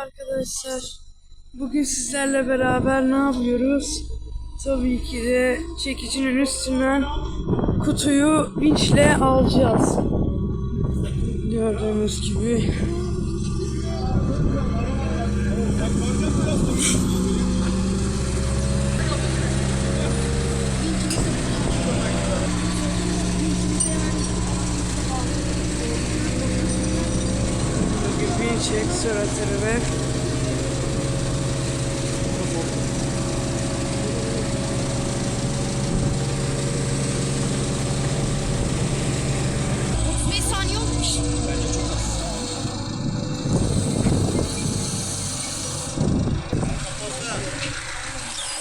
arkadaşlar. Bugün sizlerle beraber ne yapıyoruz? Tabii ki de çekicinin üstünden kutuyu vinçle alacağız. Gördüğünüz gibi. Vinç ekstratörü ve.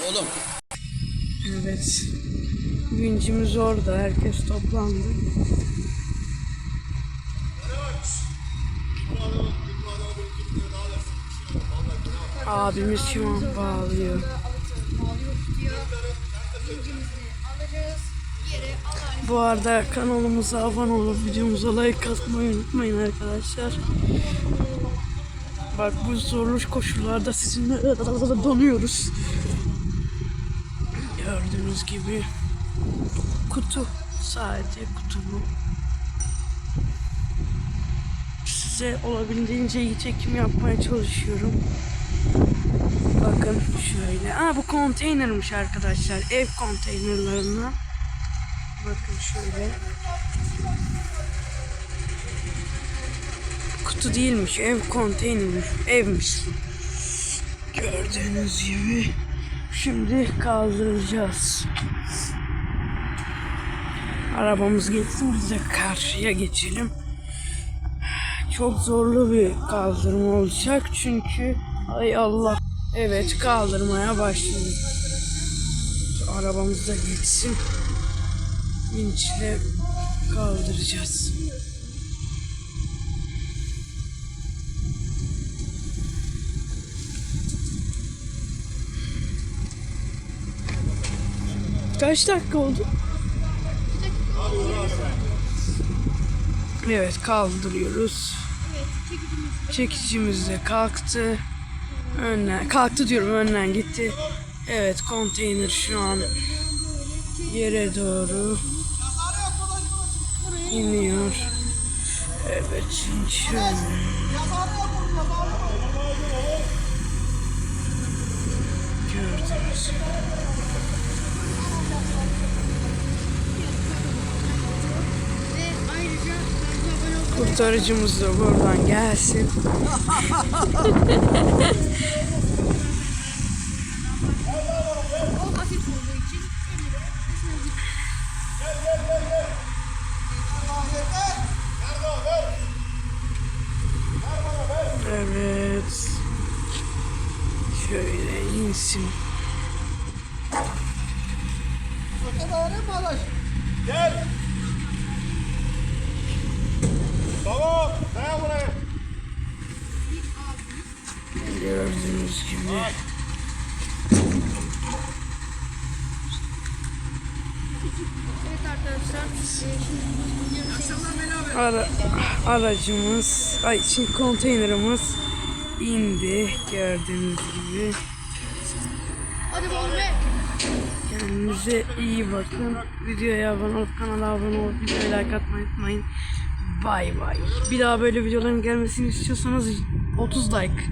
Oğlum. Evet. Vincimiz orada. Herkes toplandı. Abimiz şu an bağlıyor. Bu arada kanalımıza abone olup videomuza like atmayı unutmayın arkadaşlar. Bak bu zorlu koşullarda sizinle donuyoruz. Gördüğünüz gibi kutu sadece kutu bu. Size olabildiğince iyi çekim yapmaya çalışıyorum. Bakın şöyle. Aa bu konteynermiş arkadaşlar. Ev konteynerlarından. Bakın şöyle. Kutu değilmiş. Ev konteynermiş. Evmiş. Gördüğünüz gibi. Şimdi kaldıracağız. Arabamız geçsin biz de karşıya geçelim. Çok zorlu bir kaldırma olacak çünkü ay Allah. Evet kaldırmaya başladık. Şu Arabamız da geçsin. Vinçle kaldıracağız. Kaç dakika oldu? Evet kaldırıyoruz. Çekicimiz de kalktı. Önden kalktı diyorum önden gitti. Evet konteyner şu an yere doğru iniyor. Evet şimdi şöyle. Kurtarıcımız da buradan gelsin. O. Evet. Şöyle insin. Gel. Gördüğünüz gibi. Evet arkadaşlar. e, Ara, aracımız, ay şimdi konteynerimiz indi gördüğünüz gibi. Kendinize iyi bakın. Videoya abone olup kanala abone olup videoya like atmayı unutmayın. Bay bay. Bir daha böyle videoların gelmesini istiyorsanız 30 like.